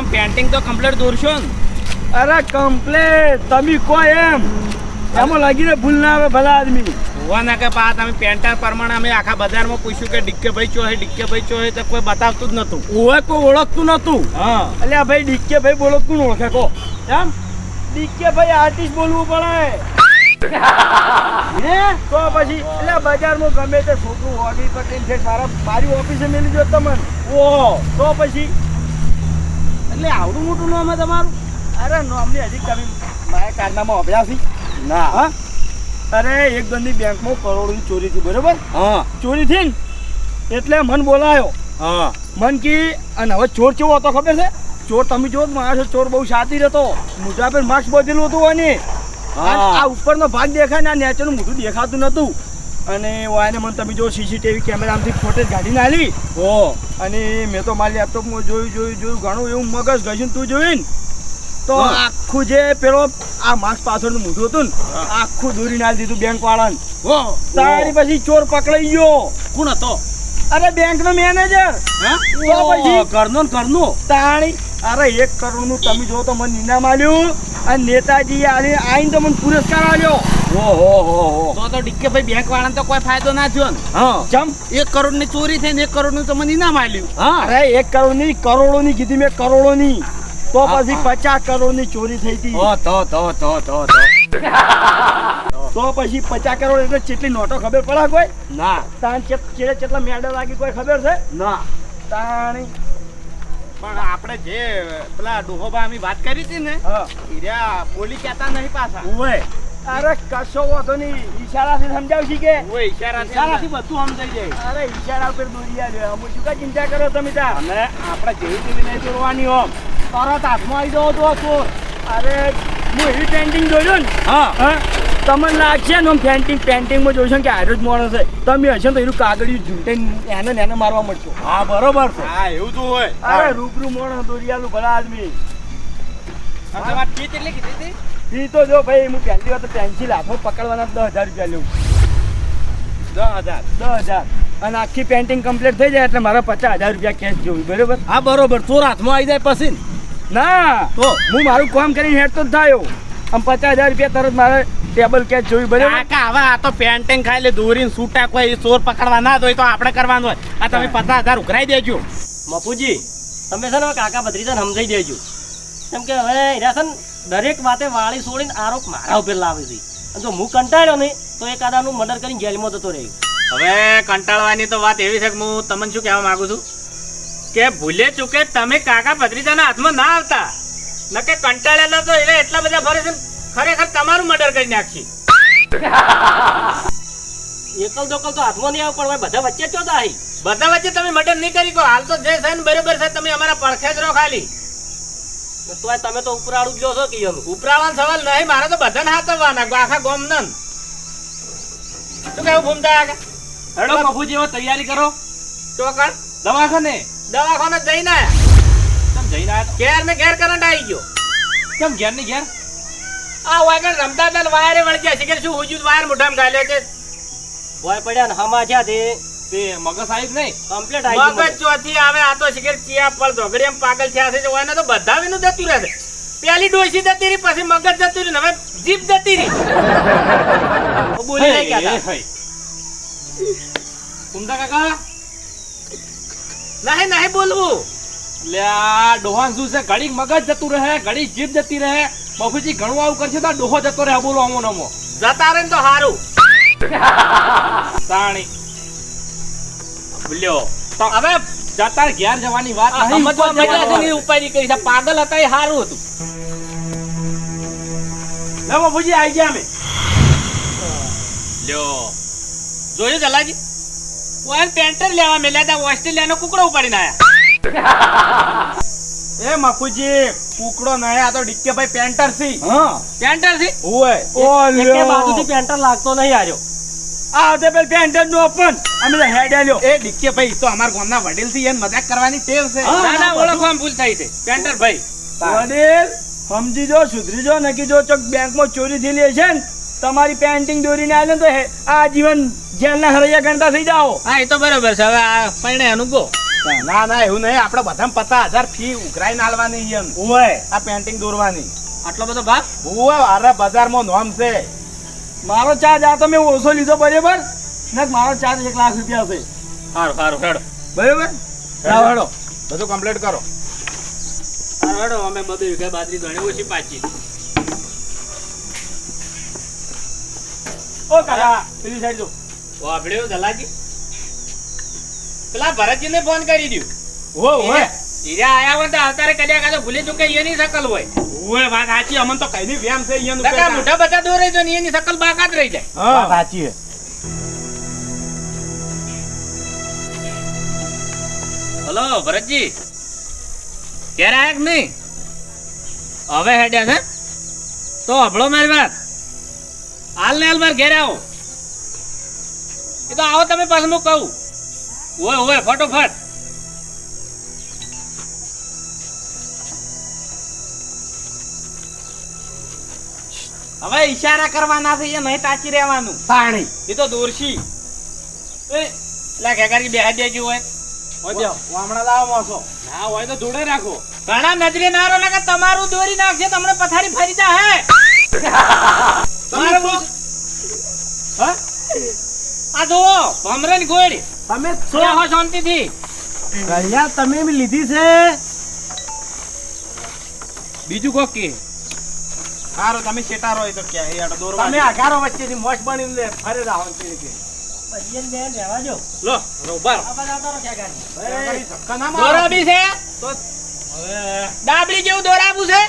આમ પેન્ટિંગ તો કમ્પ્લીટ દોરશો ને? અરે કમ્પ્લેટ તમે કો એમ. એમાં લાગીને ભૂલ ના આવે ભલા આદમી. હોવા ના કે પા તમે પેન્ટર પ્રમાણે અમે આખા બજારમાં પૂછ્યું કે ડિક્કે ભાઈ ચો હે ડિક્કે ભાઈ ચો હે તો કોઈ બતાવતું જ નતું ઓવે કોઈ ઓળખતું નતું હા. એટલે આ ભાઈ ડીકે ભાઈ બોલો કોણ ઓળખે કો એમ? ડીકે ભાઈ આર્ટિસ્ટ બોલવું પડે. હે? તો પછી એટલે બજારમાં ગમે તે છોકરું ઓડી પટેલ છે? સારા મારી ઓફિસે મેલી જો તમને. ઓહો. તો પછી એટલે આવડું મોટું નામ તમારું? અરે નામની હજી તમે મારા કારનામાં અભ્યાસ ના. હા? અરે એક દંડી બેંકમાં કરોડોની ચોરી થઈ બરોબર? હા. ચોરી થઈ ને એટલે મન બોલાયો. હા. મન કી અને હવે ચોર કેવો હતો ખબર છે? ચોર તમે જો માણસ ચોર બહુ શાતી રહેતો. મોઢા માસ્ક બધેલું હતું અને. આ ઉપરનો ભાગ દેખાય ને આ નેચરનું મોઢું દેખાતું નતું અને વાયને મને તમે જો સીસીટીવી કેમેરામાંથી ફોટેજ કાઢીને આલી ઓ. અને મેં તો મારી લેપટોપમાં જોયું જોયું જોયું ઘણું એવું મગજ ગયું તું જોઈને. તો આખું જે પેલો આ માસ્ક પાછળનું મોઢું હતું ને આખું દોરી નાખી દીધું બેંક વાળાને. ઓ. તારી પછી ચોર પકડાઈ ગયો. કોણ હતો? અરે બેંક નો મેનેજર હે? તો પછી? ઘરનો ને ઘરનો. તાણી અરે એક કરોડનું તમે જો તો મને ઇનામ આલ્યું અને નેતાજી આલી આઈને તો મને પુરસ્કાર આલ્યો ઓહો હો હો તો તો ડિક્કે ભાઈ બેંક વાળાને તો કોઈ ફાયદો ના થયો ને. હા. ચમ એક કરોડની ચોરી થઈ ને એક કરોડનું તો મને ઇનામ આલ્યું હા. અરે એક કરોડની કરોડો ની કીધી મેં કરોડો ની તો પછી. પચાસ કરોડની ચોરી થઈ હતી. ઓ તો તો તો તો તો. તો પછી પચાસ કરોડ એટલે કેટલી નોટો ખબર પડે કોઈ? ના. તાણ ચેટ ચેડે કેટલા મેડલ લાગી કોઈ ખબર છે? ના. તાણી પણ આપણે જે પેલા ડોહોબા અમે વાત કરી હતી ને હા. હીરા બોલી કહેતા નહીં પાછા. ઓય અરે કશો વાંધો નહીં. ઈશારાથી સમજાવશી કે? ઓય ઈશારાથી ઈશારાથી બધું સમજાઈ જાય. અરે ઈશારા ઉપર દોરિયા આવ્યો અમે શું કા ચિંતા કરો તમે તા. અને આપણે જેવી તેવી નહીં દોરવાની હોમ તરત હાથમાં આવી જવો તો અરે હું એવી પેન્ટિંગ જોયું ને. હા. હા. તમને લાગશે ને આમ પેન્ટિંગ પેન્ટિંગમાં જોશો કે આરો જ માણસ છે. તમે હશે ને તો એનું કાગળિયું ઝૂંટાઈને એને ને એને મારવા મળશો હા બરોબર છે. હા એવું તો હોય. અરે રૂબરૂ માણસ દોરિયાલું ભલા આદમી. તમારી ફી કેટલી કીધી હતી? ઈ તો જો ભાઈ હું પહેલી વાર તો પેન્સિલ હાથમાં પકડવાના દસ હજાર રૂપિયા લઉં. દસ હજાર? દસ હજાર. અને આખી પેન્ટિંગ કમ્પ્લીટ થઈ જાય એટલે મારા પચાસ હજાર રૂપિયા કેશ જોવી બરોબર? હા બરોબર. ચોર હાથમાં આવી જાય પછી ના. તો? હું મારું કામ કરીને હેડ તો જ થયો. આમ પચાસ હજાર રૂપિયા તરત મારે ટેબલ કેચ જોવી બને કાકા હવે આ તો પેન્ટિંગ ખાઈ લે દોરીને છૂટા કોઈ ચોર પકડવા ના હોય તો આપણે કરવાનું હોય. આ તમે પચાસ હજાર ઉઘરાઈ દેજો. મપુજી તમે છે ને કાકા ભત્રીજાને સમજાઈ દેજો. કેમ કે હવે એના છે દરેક વાતે વાળી છોડીને આરોપ મારા ઉપર લાવે છે. અને જો હું કંટાળ્યો નહીં તો એક કાદાનું મર્ડર કરીને જેલમાં જતો રહ્યો. હવે કંટાળવાની તો વાત એવી છે કે હું તમને શું કહેવા માંગુ છું? કે ભૂલે ચૂકે તમે કાકા ભત્રીજાના હાથમાં ના આવતા. નકે કંટાળેલા તો એટલે એટલા બધા ફરે છે ખરેખર તમારું મર્ડર કરી નાખી એકલ દોકલ તો હાથમાં નહીં આવે પણ બધા વચ્ચે ચો આવી બધા વચ્ચે તમે મર્ડર નહીં કરી કો હાલ તો જે છે ને બરોબર છે તમે અમારા પડખે જ રહો ખાલી. તો તમે તો ઉપરાળું જ લો છો કે એમ ઉપરાવાનો સવાલ નહીં મારે તો બધાને હાથવવાના આખા ગોમ નન શું કેવું ભૂમતા આગળ? હેડો બાપુજી હવે તૈયારી કરો. ચોકડ. દવાખાને? દવાખાને જઈને આયા કેમ જઈને ઘેર ને ઘેર કરંટ આવી ગયો. કેમ ઘેરની ઘેર? આ વાગણ રમતા હતા વાયરે વળી છે કે શું હુજુ વાયર મોઢામાં ગાલ્યો છે? ભોય પડ્યા ને હમા છે. તે તે મગજ સાહેબ નહીં? કમ્પ્લીટ આવી મગજ ચોથી આવે આ તો શિખર ચિયા પર ઝઘડિયામ પાગલ થયા છે. ઓને તો બધા વિનું જતું રહે પેલી ડોસી જતી રહી પછી મગજ જતું રહ્યું ને હવે જીભ જતી રહી. બોલી નહીં કહેતા. કુમતા કાકા? નહીં નહીં બોલવું. લે આ ડોહાન શું છે? ઘડીક મગજ જતું રહે ઘડીક જીભ જતી રહે. ઘણું આવું કરશે તો ડોહો જતો રહે બોલો અમો નમો જતા રહે તો સારું તાણી ભૂલ્યો તો હવે જતા ઘેર જવાની વાત નહીં, સમજવા ઉપર મળ્યા છે જવાનું. ને એ ઉપાડી કરી છે. પાગલ હતા એ સારું હતું. લે બાપુજી આવી ગયા અમે. લ્યો. જોયું જલાજી? ઓયલ પેન્ટર લેવા મેલ્યા હતા ઓસ્ટ્રેલિયાનો કુકડો ઉપાડીને આયા. એ મફુજી કુકડો નહીં આ તો ડિક્કે ભાઈ પેન્ટર સી હા. પેન્ટર સી ઓય. ઓ એકે બાજુથી પેન્ટર લાગતો નહીં આર્યો આ તે પેલ પેન્ટર નો ઓપન. અમે તો હેડ આલ્યો એ ડિક્કે ભાઈ તો અમારા ગામના વડીલથી એને મજાક કરવાની ટેવ છે. ના ના. ઓળખવામાં ભૂલ થઈ છે. પેન્ટર ભાઈ. વડીલ સમજી જો સુધરી જો નકી જો ચોક બેંકમાં ચોરી થયેલી છે ને તમારી પેન્ટિંગ દોરીને આલે ને તો આ જીવન જેલના હરૈયા ગણતા થઈ જાઓ. હા એ તો બરોબર છે. હવે આ પૈણે અનુભવ. ના ના એવું નહીં. આપણે બધા પચાસ હજાર ફી ઉઘરાઈને આલવાની એમ. ઓય આ પેન્ટિંગ દોરવાની. આટલો બધો ભાગ? ઓય અરે બજારમાં નોમ છે. મારો ચાર્જ આ તો મેં ઓછો લીધો બરાબર? ને મારો ચાર્જ એક લાખ રૂપિયા છે. સારું સારું હેડો. બરાબર? હા હેડો. બધું કમ્પ્લીટ કરો. સારું હેડો અમે બધું વીઘા બાજરી ઘણી ઓછી પાછી. ઓ કાકા પેલી સાઈડ જો. વાપડ્યો દલાજી પેલા ભરતજી ને ફોન કરી દઉં ઓ ઓય હીરા આયા હોય તો આવતારે કદાચ કાતો ભૂલી ચૂકે એની સકલ હોય. ઓય વાત સાચી. અમન તો કઈની વ્યામ છે અહીંયાનું નકર પેટા. બધા દોરે તો ને એની શકલ બાકાત રહી જાય. હા. સાચી છે હલો ભરતજી. ક્યારે આયા કે નહીં? હવે હેડ્યા છે. તો હભળો મારી વાત. હાલ ને હાલ મારે ઘેર આવો. એ તો આવો તમે પાછું હું કહું. ઓય ઓય ફટોફટ. હવે ઈશારા કરવાના છે એ નહીં તાચી રહેવાનું. પાણી. એ તો દોરશી. એટલે ખેગારી બેહાડી દેજો હોય. વામણા લાવો મોસો ના હોય તો જોડે રાખો. ઘણા નજરે નારો તમારું દોરી નાખશે તમને પથારી ફરી જા હે. તમારું હા? આ જો ભમરણ ગોળી. તમે શાંતિથી? કલ્યા તમે લીધી છે? બીજું કોક કે. સારું તમે શેટારો હોય તો ક્યાં એ આડો દોરવા તમે આઘારો વચ્ચેથી મોસ બની લે ફરે જાઓ તે કે પછી બેન રહેવા જો લો રોબર આ બધા આવતા રહો ગાડી. એ ધક્કા ના મારો. દોરાબી છે? તો ડાબલી જેવું દોરાવું છે?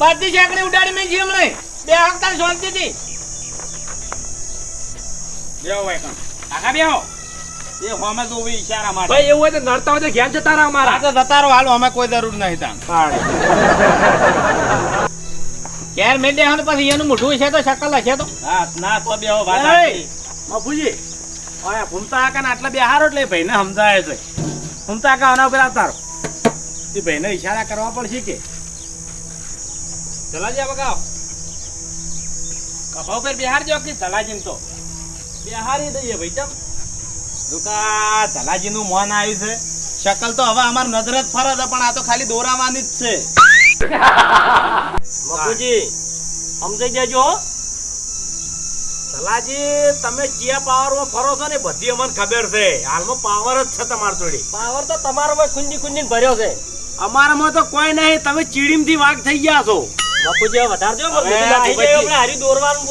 બધી શેકડી ઉડાડી મેં જીમ લઈ. બે હકતા શાંતિથી. બેહો ભાઈ કાકા બેહો. એ હોમે તો ઊભી ઈશારા માટે. ભાઈ એવું હોય તો નડતા હોય તો ઘેર જતા રહો આ તો જતા રહો. હાલો અમે કોઈ જરૂર નહીં તાન ક્યારે મેં દેહો પછી એનું મોઢું છે તો શકલ હશે તો. હા ના તો બેહો વાત બાપુજી ઓય ઘૂમતા આકા ને આટલા બેહારો એટલે ભાઈને સમજાય છે. આના ઉપર આવતારો એ ભાઈને ઈશારા કરવા પડશે કે? ચલાજી બગાવ. કપાવ પર બિહાર જો કે ચલાજી તો. બિહારી દઈએ ભાઈ ચમ. દુકા ધલાજીનું મોન આવ્યું છે. શકલ તો હવે અમાર નજર જ ફરે પણ આ તો ખાલી દોરાવાની જ છે. મકુજી સમજાઈ દેજો હો. તમે ચિયા પાવરમાં ફરો છો ને બધી અમને ખબર છે. હાલમાં પાવર જ છે તમારી જોડે. પાવર તો તમારો ખુંજી ખુંજીને ભર્યો છે. અમારામાં તો કોઈ નહીં તમે ચીડીમથી વાઘ થઈ ગયા છો. બાપુજી વધારજો દોરવાનું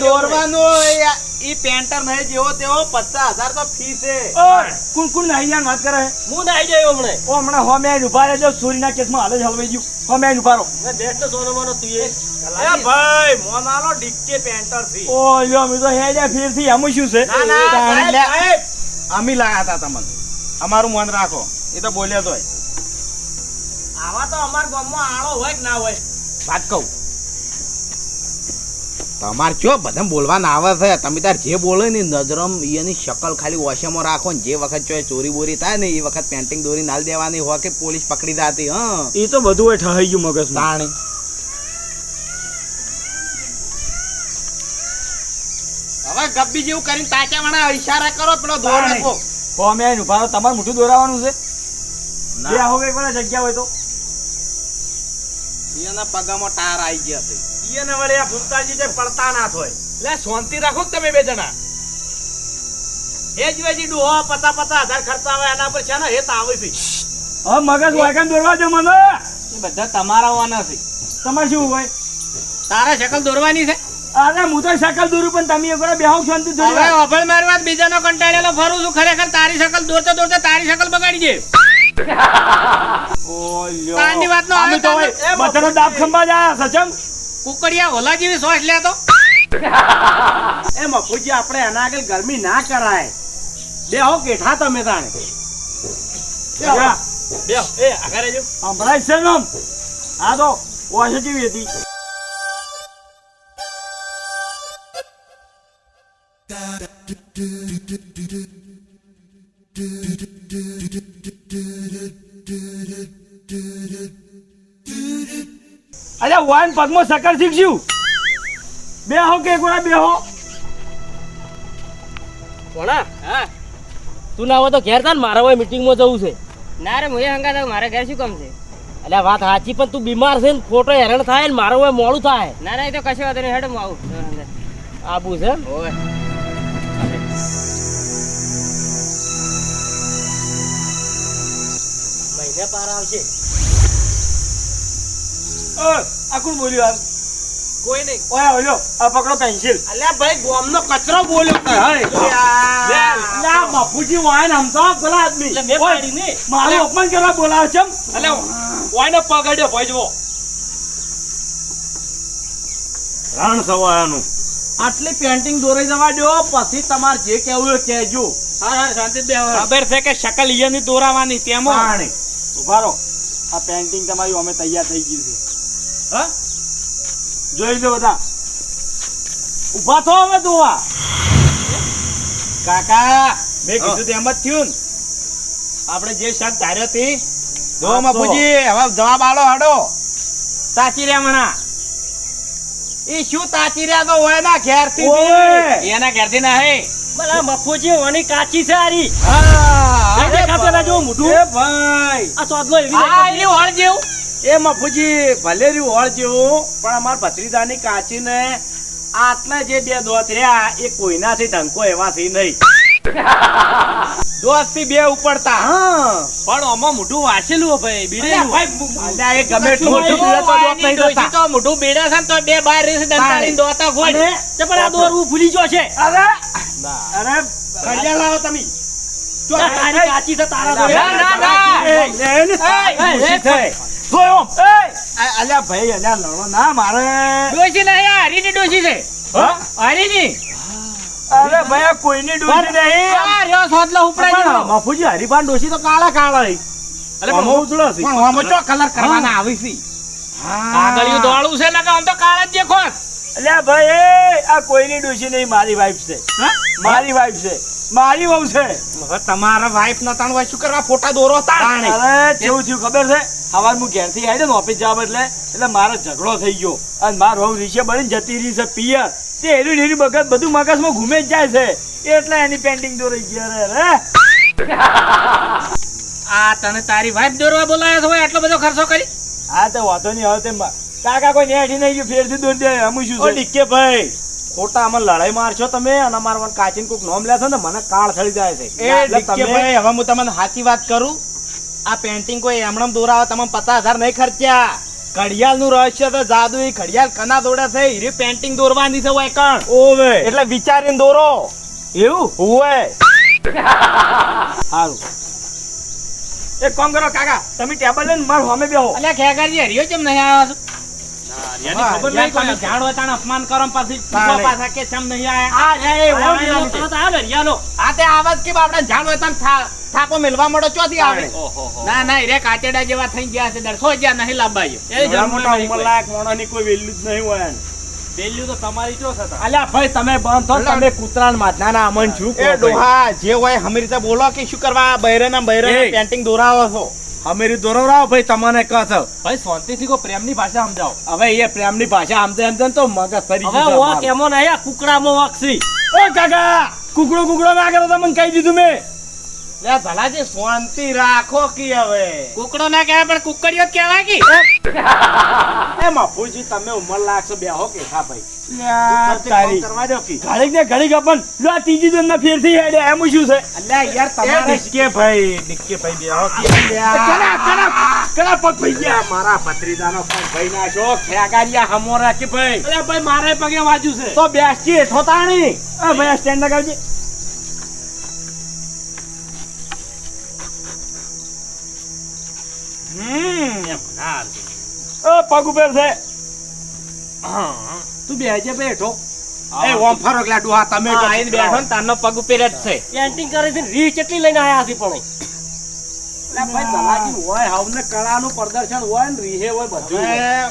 દોરવાનું ઈ પેન્ટર નહીં જેવો તેવો પચાસ હજાર તો ફી છે. કુણ કુણ નાઈ જાય વાત કરે? હું નાહી જાય હમણે. ઓ હમણાં હો મેં ઊભા રહેજો ચોરીના કેસમાં હાલ જ હલવાઈ ગયું. હો મેં ઊભા રહો. બેટ સોનો માનો તું એ. ભાઈ મોનાલો ડીકે પેન્ટરથી ઓ લ્યો અમે તો હેડ્યા ફેરથી આમાં શું છે? ના ના. અમે લાયા હતા તમને. અમારું મન રાખો. એ તો બોલ્યા તો આવા તો અમાર ગામમાં આળો હોય કે ના હોય? વાત કહું. તમાર ચો બધા બોલવા ના આવે છે? તમે તાર જે બોલે ને નજરમ એની શકલ ખાલી વોશમાં રાખો ને જે વખત ચોય ચોરી બોરી થાય ને એ વખત પેન્ટિંગ દોરી નાલ દેવાની હોય કે પોલીસ પકડી દાતી હા? એ તો બધું હોય ઠહાઈ ગયું મગજ તાણી. હવે ગબ્બી જેવું કરીને તાચા વાળા ઈશારા કરો પેલો દોર નાખો. કોમે આઈને ઊભા તમારે મોટું દોરાવાનું છે? ના. પણ જગ્યા હોય તો? એના પગામાં ટાર આવી ગયા છે. એને વળે આ ભૂમતાજી જે પડતા ના થોય. લે શાંતિ રાખો તમે બે જણા. એ જ વેજી ડુહો પતા પતા આધાર ખર્ચા આવે એના પર છે ને હેત આવી છે હવે મગજ વાગન દોરવા દો મને. બધા તમારા વાના છે. તમારે શું હોય? તારા શકલ દોરવાની છે? અરે હું તો શકલ દોરું પણ તમે એક વાર બેહો શાંતિ હવે થોડી અભળ મારી વાત બીજાનો કંટાળેલો ફરું છું ખરેખર તારી શકલ દોરતો દોરતો તારી શકલ બગાડી દે. ઓલ્યો. તાની વાતનો અમે તો બધાનો દાબ ખંભા જ સચમ? કુકડિયા ઓલા જેવી શ્વાસ લેતો એ મફુજી આપણે એના આગળ ગરમી ના કરાય. બે હો કેઠા તમે તાણે. બે એ આગળ રહેજો સંભળાય છે ને આ તો ઓછે જેવી હતી. વાન પગમાં સકર શીખશું. બે હો કે એક બે હો કોણા? હા. તું ના હોય તો ઘેર તાર મારા હોય મીટિંગમાં જવું છે. ના રે મુએ હંગા તો મારા ઘેર શું કામ છે? એટલે વાત સાચી પણ તું બીમાર છે ને ખોટો હેરાન થાય ને મારો હોય મોડું થાય. ના ના એ તો કશો વાંધો નહીં હેડ હું આવું. તમારા છે ઓય. મહિને પાર આવશે અ, આ કોણ કોઈ નહીં. ઓય ઓલ્યો આ પકડો પેન્સિલ. અલ્યા ભાઈ ગોમનો કચરો બોલ્યો. કે લે, લે, બાપુજી વાયન હમતા ભલા આદમી. એટલે મેં પાડી ને. મારું અપમાન કરવા બોલાવે છે એમ? અલે ઓયને ભાઈ જુઓ. રણ સવાયાનું. આટલી પેન્ટિંગ દોરાઈ જવા દો પછી તમારે જે કહેવું એ કહેજો. હા હા શાંતિ ખબર છે કે શકલ ઈયની દોરાવાની તેમાં? આ પેન્ટિંગ તમારી અમે તૈયાર થઈ ગઈ છે. હા? જોઈ લો બધા. ઊભા થો અમે દોવા. કાકા મેં કીધું તેમ જ થયું ને. આપણે જે શબ્દ ધાર્યો હતી જો બાપુજી હવે જવાબ આલો હડો. તાચી રહ્યા મણા. એ શું તાચી રહ્યા તો હોય ના ઘેરથી એના ઘેરથી ના હે. બલા મફુજી ઓની કાચી છે આરી. હા અરે દેખાતું ના જો મોઢું? એ ભાઈ. આ ચોદલો એવી આ એની હોળ જેવું. એ મફુજી ભલે રહ્યું હોળ જેવું પણ અમાર ભત્રીજાની કાચીને આટલા જે બે દોત રહ્યા એ કોઈનાથી ધંકો એવાથી નહીં દોતથી બે ઉપડતા હા પણ આમાં મોઢું વાંચેલું ભાઈ બીડેલું અલ્યા એ ગમે એટલું મોટું પીળે તો દોત નહીં ડોશી તો મોઢું બેડા છે તો બે બાર રીસ દંતાળી દોતા ખોઈ તે પણ આ દોરવું ભૂલી ગયો છે અરે અરે કડિયા લાવો તમે જો તારી કાચી છે તારા જોડે. ના, ના, ના. એ, લે ને તારી એ, ખુશી એ, થઈ. જો એમ, એ, આ- અલ્યા ભાઈ અલ્યા લડો ના મારે. ડોશી નહીં આ હરીની ડોશી છે. હરીની? અરે ભાઈ કોઈની ડોસી નહીં. આ રહ્યો સોદલો ઉપડા પણ જેવો. હરીબાન ડોસી તો કાળા હઈ. છે. પણ આમાં ચો કલર કરવાના આવી છે કાગળિયું દોડું છે ને કે તો કાળા જ દેખો અલ્યા ભાઈ આ કોઈની ડોસી નહીં મારી વાઈફ છે. મારી વાઈફ છે. મારી વહુ છે. તમારા વાઈફ ના તાણ શું કરવા ફોટા દોરો અરે કેવું થયું ખબર છે? સવાર હું ઘેરથી આવી ને ઓફિસ જવા એટલે એટલે મારો ઝઘડો થઈ ગયો. અને મારો હું રીશે બળીને જતી રહી છે પિયર. તે એરી નેરી બગત બધું મગજમાં ઘૂમે જ જાય છે. એટલે એની પેન્ટિંગ દોરી ગયા રે રે. આ તને તારી વાઈફ દોરવા બોલાયો છો આટલો બધો ખર્ચો કરી? હા તો વાંધો નહીં હવે તેમ કાકા કોઈ નેઠી નહીં ગયું ફેરથી દોરી દે અમુ શું છે? ડીકે ભાઈ ખોટા આમાં લડાઈ મારશો તમે અને અમારા મને કાચીને કોઈક નોમ લેશો ને મને કાળ થળી જાય છે. એટલે તમે- હવે હું તમને સાચી વાત કરું. આ પેન્ટિંગ કોઈ એમણમ દોરાવો તમે પચાસ હજાર નહીં ખર્ચ્યા. ઘડિયાળનું રહસ્ય તો જાદુ એ ઘડિયાળ કના દોડે છે હીરી પેન્ટિંગ દોરવાની છે હોય કણ. ઓવે. એટલે વિચારીને દોરો. એવું? ઓવે સારું એક કામ કરો કાકા તમે ટેબલ લઈને માર હોમે બેહો. અલ્યા ખેગારજી હરિયો કેમ નહીં આવ્યો અપમાન કરો પછી પાછા કે ચમ નહીં આયા? આ ને તે આવાજ કે આપણે જાણ હોય થાપો મેલવા મળો ચોથી આવે. ના ના રે કાચેડા જેવા થઈ ગયા છે દરસો જ્યાં નહીં લાંબાયો. એ મોટા જન્મ મોટા નહીં કોઈ. કોઈ વેલ્યુ જ નહીં હોય એને. તો તમારી ચો થતા અલ્યા ભાઈ તમે બંધ થો તમે કૂતરાને માથાના અમન શું એ ડોહા જે હોય હમી રીતે બોલો કે શું કરવા બૈરેના બૈરે એ. પેન્ટિંગ દોરાવો છો? અમેરી દોરો રાવ ભાઈ તમને કહો છો. ભાઈ શાંતિથી કો પ્રેમની ભાષા સમજાવો. હવે એ પ્રેમની ભાષા આમ તેમ તેમ તો મગજ ફરી હવે વાંક નહીં, આ કુકડામાં વાકસી. ઓ કાકા કુકડો કુકડો ના કરે તો મને કહી દીધું મેં. લે ભલાજી શાંતિ રાખો કી હવે. કુકડો ના કહેવાય પણ કુકડીઓ જ કહેવાય કે. એ. મફુજી તમે ઉંમર લાગશો બેહો કે હા ભાઈ. તારી તારી કરવા દો કી. ઘડીક ને ઘડીક આપણ લો આ ત્રીજી દોન ના ફેરથી હેડે એમ શું છે? અલ્યા યાર તમારે ડિક્કે ભાઈ મારા નાખ્યો ખેગારિયા હમો રાખી ભાઈ. ભાઈ મારે પગે વાંચ્યું છે. તો બેસજી હેઠો ભાઈ સ્ટેન્ડ લગાવજે. પગ ઉપર છે. તું બેસજે ભાઈ એ ઓમ ફરો એટલે ડુહા તમે આઈને બેઠો ને તારનો પગ ઉપર જ છે. પેન્ટિંગ કરી છે ને કેટલી લઈને આયા છે પણ ભાઈ તલાજી હોય હવને કળાનું પ્રદર્શન હોય ને રીહે હોય બધું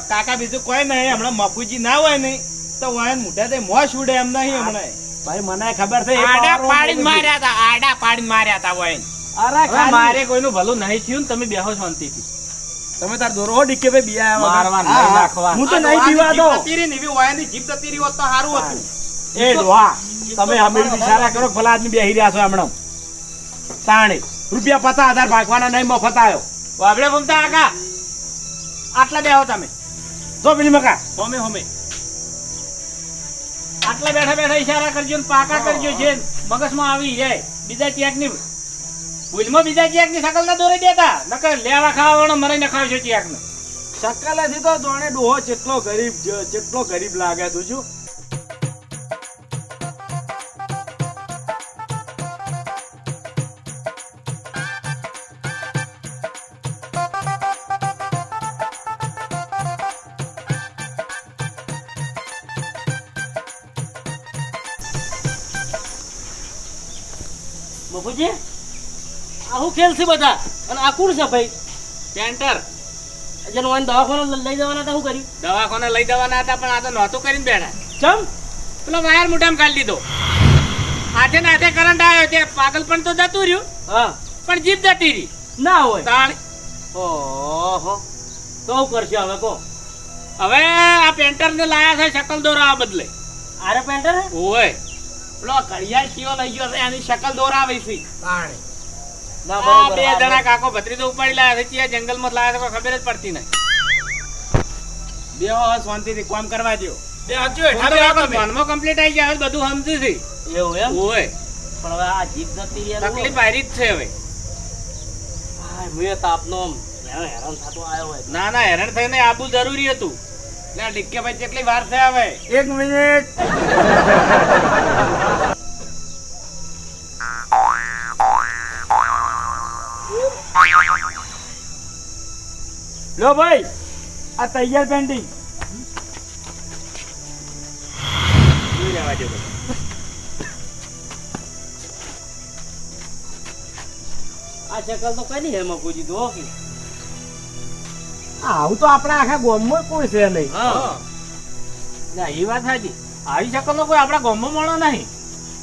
કાકા બીજું કોઈ નહીં હમણાં મફુજી ના હોય ને તો હોય ને મોઢે તે મોં છૂડે એમ નહીં હમણાં. ભાઈ મને ખબર છે આડા પાડીને માર્યા હતા આડા પાડીને માર્યા હતા હોય અરે મારે કોઈનું ભલું નહીં થયું ને તમે બેહો શાંતિથી. તમે તાર દોરો હો ડીકે ભાઈ બિયા મારવાનું, હા, નહીં નાખવા. હું તો નહીં પીવા દો જતી રહી ને એવી જીભ જતી રહી હોત તો સારું હતું. એ ડોહા તમે હમીર ઇશારા કરો ભલા આદમી બેહી રહ્યા છો હમણાં. તાણી. રૂપિયા પચાસ હજાર ભાગવાના નહીં મફત આવ્યો વાગડે ભમતા આકા આટલા બે આવો તમે. જો પેલી મકા. હોમે હોમે. આટલા બેઠા બેઠા ઈશારા કરજો ને પાકા કરજો છે મગજમાં આવી જાય. બીજા ક્યાંકની ભૂલમાં બીજા ચેકની સકલ ના દોરી દેતા? નકર લેવા ખાવાનો મરાઈ ને ખાવશો ચેક ને સકલેથી તો દોણે ડોહો જેટલો ગરીબ જેટલો ગરીબ લાગે તું બાપુજી? આ શું ખેલ છે બધા. અને આ કોણ છે ભાઈ? પેન્ટર જેનું આને દવાખાને લઈ જવાના હતા શું કર્યું? દવાખાને લઈ જવાના હતા પણ આ તો નહોતું કરીને બેઠા. ચમ? પેલો વાયર મુઠામાં કાઢી લીધો. હાથે ને હાથે કરંટ આવ્યો તે પાગલ પણ તો જતું રહ્યું. હા. પણ જીભ જતી રહી. ના હોય. તાણ. ઓહો. તો શું કરશે હવે કો હવે આ પેન્ટર ને લાયા છે શકલ દોરાવા બદલે. આરે પેન્ટર ઓય. પેલો ઘડિયાળ કીઓ લઈ ગયો છે એની શકલ દોરાવી છે ના આ બે જણા કાકો ભત્રીજો ઉપાડી લાયા છે ચિયા જંગલમાં લાયા છે ખબર જ પડતી નહીં. બે હો શાંતિથી કામ કરવા દો બે હાચું હું હેઠા તો બે કાકો તમે. ફોનમાં complete આઈ ગયા બધું સમજુ છે. એવું એમ? ઓય. પણ હવે આ જીભ જતી રહી તકલીફ આરી જ છે હવે. હાય, મુએ તાપનો હેરાન હેરાન થતો આવ્યો હોય ના ના હેરાન થઈને આબુ જરૂરી હતું. એટલે ડિક્કે ભાઈ કેટલી વાર થયા હવે? એક મિનિટ. લો ભાઈ આ તૈયાર પેન્ટિંગ. જોઈ લેવા જેવું આ શકલ તો કઈ નહીં હેમાં પૂછી દો કે. આવું તો આપણા આખા ગામમાં કોઈ છે નહીં. ના એ વાત સાચી. આવી શકલ કોઈ આપણા ગામમાં મળો નહીં.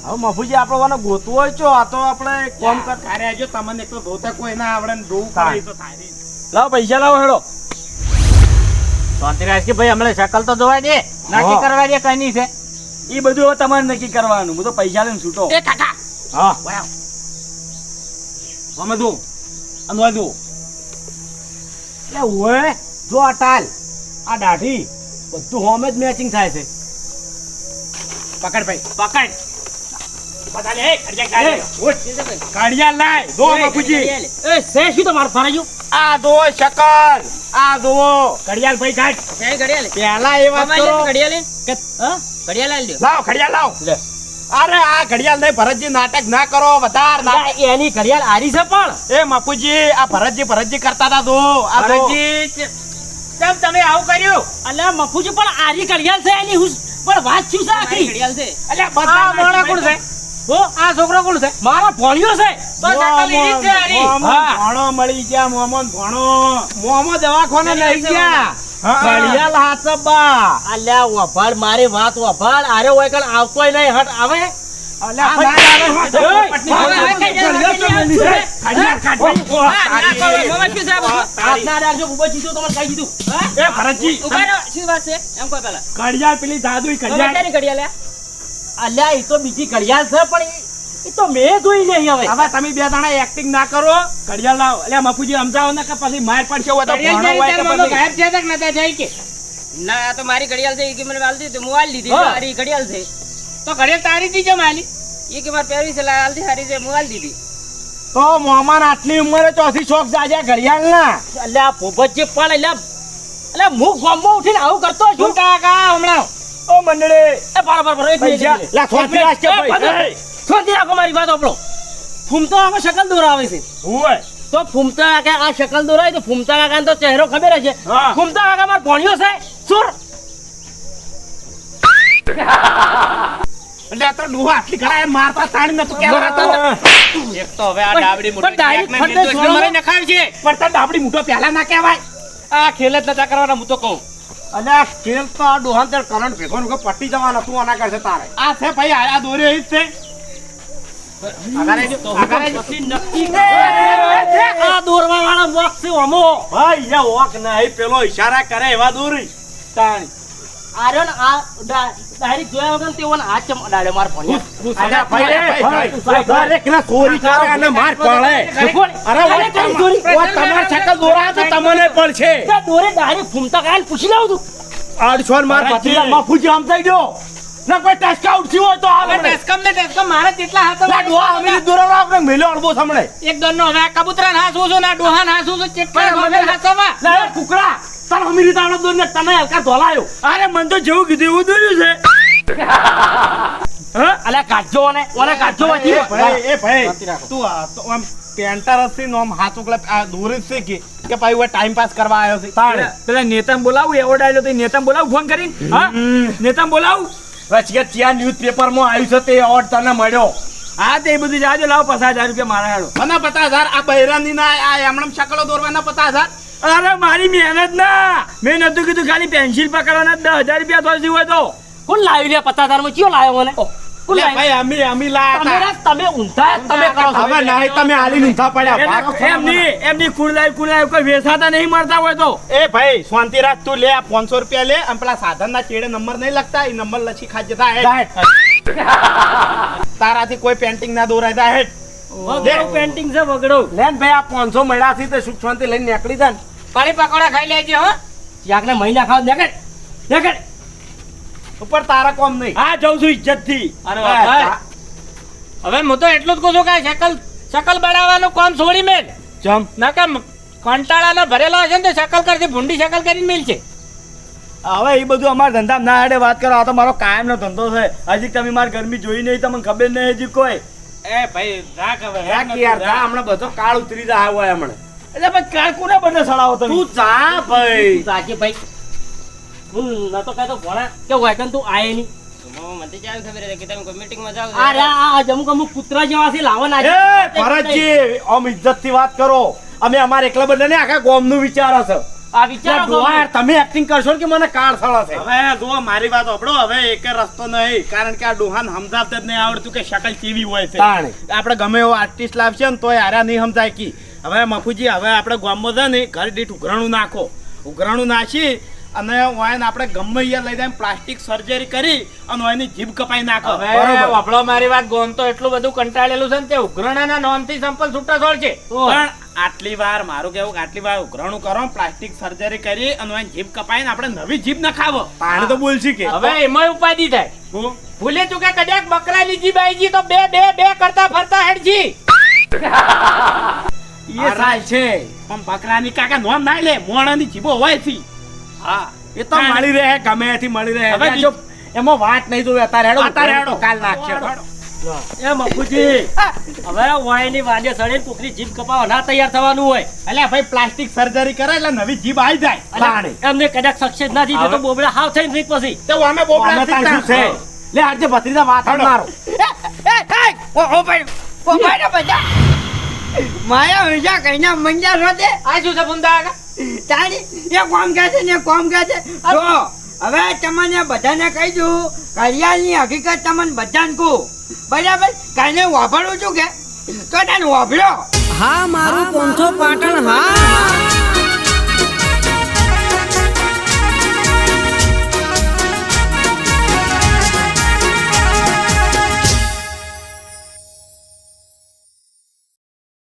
હવે મફુજી આપણો વાને ગોતવું હોય છો આ તો આપણે કોમ કર જો તમને એક ગોતા કોઈ ના આવડે ને જોવું થાય. તો થાય. લાવ પૈસા લાવો હેડો. શાંતિરાજ કે ભાઈ હમણાં શકલ તો જોવા દે નક્કી કરવા દે કઈ નહીં છે. એ બધું હવે તમારે નક્કી કરવાનું. હું તો પૈસા લઈને છૂટો. એ કાકા. હા. વાવ. અમે દો અને દો એટલે ઓય જો આ ટાલ આ દાઢી બધું હોમ જ મેચિંગ થાય છે. પકડ ભાઈ પકડ. બધા લે ઘડિયાળ એ, કાઢે. ઉઠ. ઘડિયાળ લાય. દો બાપુજી. એ સે શું તમારે? ફરાયું આ દો શકલ આ દો ઘડિયાળ ભાઈ કાઢ ઘડિયાળ? પહેલા એ વાત કરો. ઘડિયાળ? લે. કે હા? ઘડિયાળ આલી લાવ ઘડિયાળ લાવ. અરે આ ઘડિયાળ નહીં ભરતજી નાટક ના કરો વધાર એની ઘડિયાળ આરી છે પણ. એ મપુજી આ ભરતજી ભરતજી કરતા હતા દો આ ભરતજી, કેમ તમે આવું કર્યું? અલ્યા મફુજી પણ આરી ઘડિયાળ છે એની હું પણ વાત શું છે આખી? ઘડિયાળ છે. અલ્યા બધા મોણા કોણ છે? હો આ છોકરો કોણ છે? મારો ભણ્યો છે. તો શકલ ઈ છે આરી. ભણો મળી ગયા મોહમ્મદ ભણો. મોહમ્મદ દવાખાને લઈ ગયા. હા. ઘડિયાળ હાચબા અલ્યા વભાડ મારી વાત વભાડ આરે હોય કણ આવતોય નહીં હટ આવે. આ. ઘડિયાળ આ પેલા ઘડિયાળ પેલી દાદુ ઘડિયાળ. ઘડિયાળ લે? અલ્યા એ તો બીજી ઘડિયાળ છે પણ ઈ- ઈ તો મેં જોઈ નહીં હવે. હવે તમે બે જણા એક્ટિંગ ના કરો. ઘડિયાળ લાવો. એટલે મફુજી સમજાવો ને કે પછી માર પડશે હોય તો ગાયબ છે કે નતા જાય કે? ના આ તો મારી ઘડિયાળ છે એ કે મને વાલ દીધી તો હું આલી દીધી મારી ઘડિયાળ છે. તો ઘડિયાળ તારી દી છે માલી એ કે મારે પહેરી છે લાલ દી સારી છે હું આલી દીધી. તો મોહમાન આટલી ઉંમરે ચોથી શોખ જાજે ઘડિયાળ ના. અલ્યા ભોભજી પણ એટલે એટલે હું ગોમમાં ઉઠીને આવું કરતો છું. શું કાકા હમણાં? ઓ મંડળે! એ પર પર પર એક મિનિટ. લા થોડી રાખ કે ભાઈ. એ, રાખો મારી વાત આપણો. ફૂમતો આમાં શકલ દોરાવે છે. હોય? તો ફૂમતા કાકા આ શકલ દોરાય તો ફૂમતા કાકાનો તો ચહેરો ખબર છે ફૂમતા કાકા માર ભણ્યો છે? સુર. એટલે તો ડોહા આટલી ઘણા મારતા તાણી નતું કેવા એક તો હવે આ ડાબડી મોટો ડાયરેક્ટ ક્યાંકને ફટને મારી નખાવી છે. પણ તાર ડાબડી મૂઠો પહેલા ના કહેવાય. આ ખેલ જ નતા કરવાના હું તો કહું. અને આ સ્કેલ તો આ ડોહાન તાર કરંટ ભેગો નું પટી જવાના તું આના કરશે તારે આ છે ભાઈ આ દોરે એ જ છે. દોરવા વાળા મોક્ષ છે અમો. ભાઈ એ વોક નહીં પેલો ઈશારા કરે એવા દોરી. તાણી. આ રહ્યો આ ડાયરેક્ટ જોયા વગર તેઓને આ ચમ અડાડે માર ભણ્યા અરે ભાઈ, ચોરી કરે અને માર પડે. અરે ઓય ચોરી ઓ તમાર શકલ દોરા તો તમને પડશે. દોરે ડાયરેક્ટ ફૂમતા કાલ પૂછી લાવું તું આડછો માર અરે ભત્રીજા જી. આમ થઈ ગયો. ના કોઈ ટચકા આઉટ હોય તો આવે ને. ટેસ્કમ ને ટેસ્કમ મારે કેટલા હાથો ના ડોહા અમે દોરા આપણે મેલો અડબો સાંભળે. એક દોરનો હવે કબૂતરા કબૂતરાને હાંસવું છું ના આ ડોહાને હાંસવું છું કેટલા પણ વગર મને- હાંસવામાં? લા એ કુકડા, તાર અમીરી તાણો દોર ને તને હલકા ધોલાયો. અરે મન તો જેવું કીધું એવું દોર્યું છે. હા? અલ્યા કાઢજો ઓને ઓને કાઢજો એ ભાઈ, એ ભાઈ, તું આ તો આમ પેન્ટર હશે ને આમ હાથ ઉકળે આ દોરી જ છે કે કે ભાઈ હું ટાઈમ પાસ કરવા આવ્યો છે. પેલા- પેલા નેતાને બોલાવું એવો ડાયલો તો નેતાને બોલાવું ફોન કરીને? હા? નેતાને બોલાવું? વચ્ચે ત્યાં ન્યૂઝપેપરમાં આવ્યું છે તે એવોર્ડ તને મળ્યો. હા તે બધું જાજો લાવો પચાસ હજાર રૂપિયા મારા હેડો મને પચાસ હજાર આ બૈરાની ના આ એમણે શકલો દોરવાના પચાસ હજાર? અરે મારી મહેનત ના. મેં નતું કીધું ખાલી પેન્સિલ પકડવાના દસ હજાર રૂપિયા થોડી હોય તો. કોણ લાવ્યું લે પચાસ હજારમાં કયો લાવ્યો મને? કોણ લે લાવ્યું? ભાઈ અમી અમી લાયા તમે હતા. રા- તમે ઊંધા તમે કરો હવે નહીં તમે હાલી ઊંધા પડ્યા એના- ભાગો. ખરા એમની એમની કુળલાઈ કુળલાઈ કોઈ વેસાતા નહીં મળતા હોય તો. એ ભાઈ શાંતિ રાખ તું લે આ 500 રૂપિયા લે અને પેલા સાધન ચેડે નંબર નહીં લખતા એ નંબર લખી ખાજે તા તારાથી કોઈ પેન્ટિંગ ના દોરાય તા હેડ. વગડો પેન્ટિંગ છે વગડો. લેન ભાઈ આ 500 મળ્યા થી તો સુખ શાંતિ લઈને નીકળી જાય પાણી પકોડા ખાઈ લેજે હો. યાકને મહિના ખાવ દેખે દેખે ઉપર તારા કોમ નહીં. હા જઉં છું ઇજ્જતથી અરે ભાઈ. હવે હું તો એટલું જ કહું છું કે શકલ શકલ બનાવવાનું કોમ છોડી મેલ. જમ. ના કે કંટાળાના ભરેલા હશે ને તો શકલ કરતી ભૂંડી શકલ કરીને મેલ છે હવે એ બધું અમારા ધંધા ના હેડે વાત કરો આ તો મારો કાયમનો ધંધો છે. હજી તમે મારી ગરમી જોઈ નહીં તમને ખબર નહીં હજી કોઈ. એ ભાઈ રાખ હવે રાખ યાર જા. હમણાં બધો કાળ ઉતરી જાય હોય હમણાં. એટલે ભાઈ કાળ કોને બદલે સડાવો તમે? તું જા ભાઈ. સાચી ભાઈ. હું નતો કહેતો ભણા કે વાયકન તું આય નહીં? તો ના અમે અમારે એકલા બધા ને આખા ગોમનું વિચાર હશે. આ વિચારો તો યાર, તમે એક્ટિંગ કરશો કે મને કાળ સળા છે? હવે જો મારી વાત આપડો હવે એક રસ્તો નહીં કારણ કે આ ડોહાન સમજાવતા જ નહીં આવડતું કે શકલ કેવી હોય છે. આપણે ગમે એવો આર્ટિસ્ટ લાવશે ને તોય આરા નહીં સમજાય કી. હવે મફુજી હવે આપણે ગામમાં છે ને ઘર દીઠ ઉઘરાણું નાખો. ઉઘરાણું નાખી અને વાયન આપણે ગમે અહીંયા લઈ જાય પ્લાસ્ટિક સર્જરી કરી અને વાયની જીભ કપાઈ નાખો. આપણો મારી વાત ગોમ તો એટલું બધું કંટાળેલું છે ને તે ઉઘરાણાના નામથી સંપલ છૂટા છોડ છે પણ આટલી વાર મારું કેવું આટલી વાર ઉઘરણું કરો પ્લાસ્ટિક સર્જરી કરી અને વાયન જીભ કપાઈને આપણે નવી જીભ નખાવો. પાણી તો બોલશી કે. હવે એમાં ઉપાધિ થાય. ભૂલે ચૂકે કદાચ બકરાની જીભ આવી તો બે બે બે કરતા ફરતા હેડજી એ સાલ છે. પણ બકરાની કાકા નોમ ના લે મોણાની જીભો હોય છે હા. એ તો મળી રહે ગમે એથી મળી રહે. હવે જો એમાં વાત નહીં જોવે અત્યારે હેડો અત્યારે હેડો. કાલ નાખશે એ મફુજી હવે વાયની વાડે સડે કોકની જીભ કપાવા ના તૈયાર થવાનું હોય. એટલે ભાઈ પ્લાસ્ટિક સર્જરી કરે એટલે નવી જીભ આવી જાય. એમને કદાચ સક્સેસ ના થઈ તો બોબડા હાવ થઈ નહીં પછી. તો અમે બોબડા નથી છે? લે આજે ભત્રીના વાત મારો. માયા વિજા કહીને મંજા રોતે આ શું છે બુંદા? તારી કોમ કહે છે ને કોમ કહે છે. હવે તમને બધાને કહી દઉં, કરિયાલની હકીકત તમને બધાને કહું. બરાબર? કાલે વાપરવું છું કે? તને વાપર્યો હા, મારું પાટણ